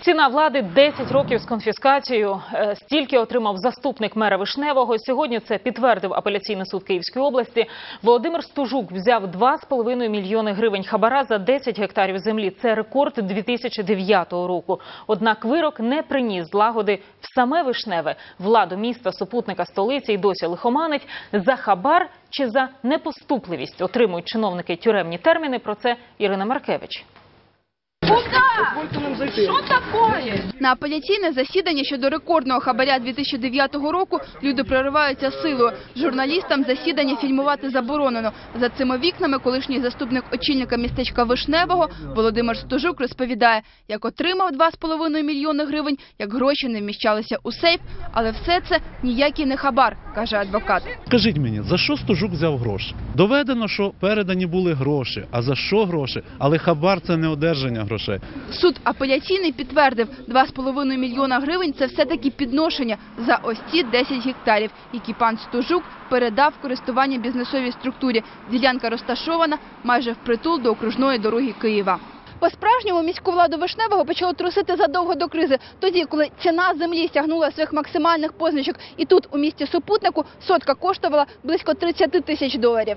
Ціна влади 10 років з конфіскацією. Е, Стільки отримав заступник мера Вишневого. Сьогодні це підтвердив апеляційний суд Київської області. Володимир Стужук взяв 2,5 мільйони гривень хабара за 10 гектарів землі. Це рекорд 2009 року. Однак вирок не приніс злагоди в саме Вишневе. Владу міста, супутника столиці й досі лихоманить. За хабар чи за непоступливість отримують чиновники тюремні терміни. Про це Ірина Маркевич. На апеляційне засідання щодо рекордного хабаря 2009 року люди прориваються силою. Журналістам засідання фільмувати заборонено. За цими вікнами колишній заступник очільника містечка Вишневого Володимир Стужук розповідає, як отримав 2,5 мільйони гривень, як гроші не вміщалися у сейф, але все це ніякий не хабар, каже адвокат. Скажіть мені, за що Стожук взяв гроші? Доведено, що передані були гроші. А за що гроші? Але хабар це не одержання грошей. Суд апеляційний підтвердив, 2,5 мільйона гривень – це все-таки підношення за ось ці 10 гектарів, які пан Стужук передав в користування бізнесовій структурі. Ділянка розташована майже впритул до окружної дороги Києва. По-справжньому міську владу Вишневого почало трусити задовго до кризи. Тоді, коли ціна землі сягнула своїх максимальних позначок. І тут, у місті Супутнику, сотка коштувала близько 30 тисяч доларів.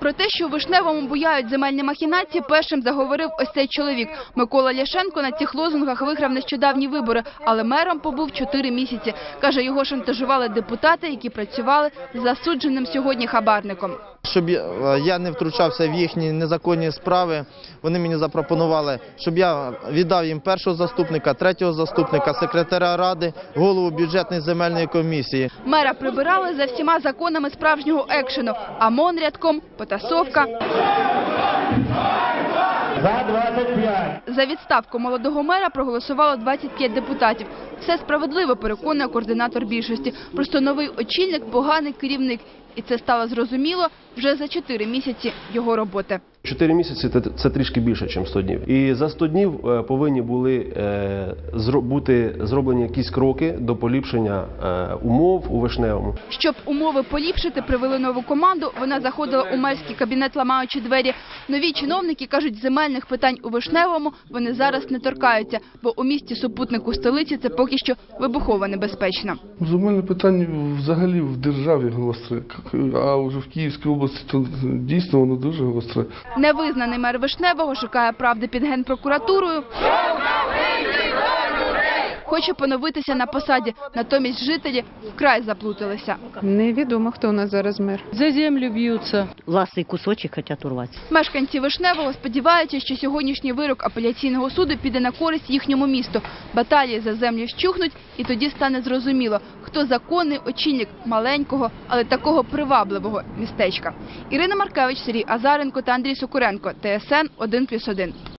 Про те, що у Вишневому буяють земельні махінації, першим заговорив ось цей чоловік. Микола Ляшенко на цих лозунгах виграв нещодавні вибори, але мером побув чотири місяці. Каже, його шантажували депутати, які працювали з засудженим сьогодні хабарником. Щоб я я не втручався в їхні незаконні справи, вони мені запропонували, щоб я віддав їм першого заступника, третього заступника, секретаря ради, голову бюджетної земельної комісії. Мера прибирали за всіма законами справжнього екшену. АМОН рядком, потасовка. За відставку молодого мера проголосувало 25 депутатів. Все справедливо, переконує координатор більшості. Просто новий очільник – поганий керівник. І це стало зрозуміло вже за 4 місяці його роботи. Чотири місяці це, це трішки більше, ніж 100 днів. І за 100 днів е, повинні були е, бути зроблені якісь кроки до поліпшення е, умов у вишневому. Щоб умови поліпшити, привели нову команду. Вона заходила у мерський кабінет, ламаючи двері. Нові чиновники кажуть, земельних питань у Вишневому вони зараз не торкаються, бо у місті супутнику столиці це поки що вибухово небезпечно. Земельне питання взагалі в державі гостре, а вже в Київській області то дійсно воно дуже гостре. Невизнаний мер Вишневого шукає правди під генпрокуратурою. Хоче поновитися на посаді, натомість жителі вкрай заплуталися. Невідомо, хто у нас зараз мер. За землю бьются. Власний кусочек хотят урвать. Мешканці Вишневого сподіваються, що сьогоднішній вирок апеляційного суду піде на користь їхньому місту. Баталії за землю щухнуть, і тоді стане зрозуміло, хто законний очільник маленького, але такого привабливого містечка. Ірина Маркевич, Сергій Азаренко та Андрій Сокуренко. ТСН 1+,1.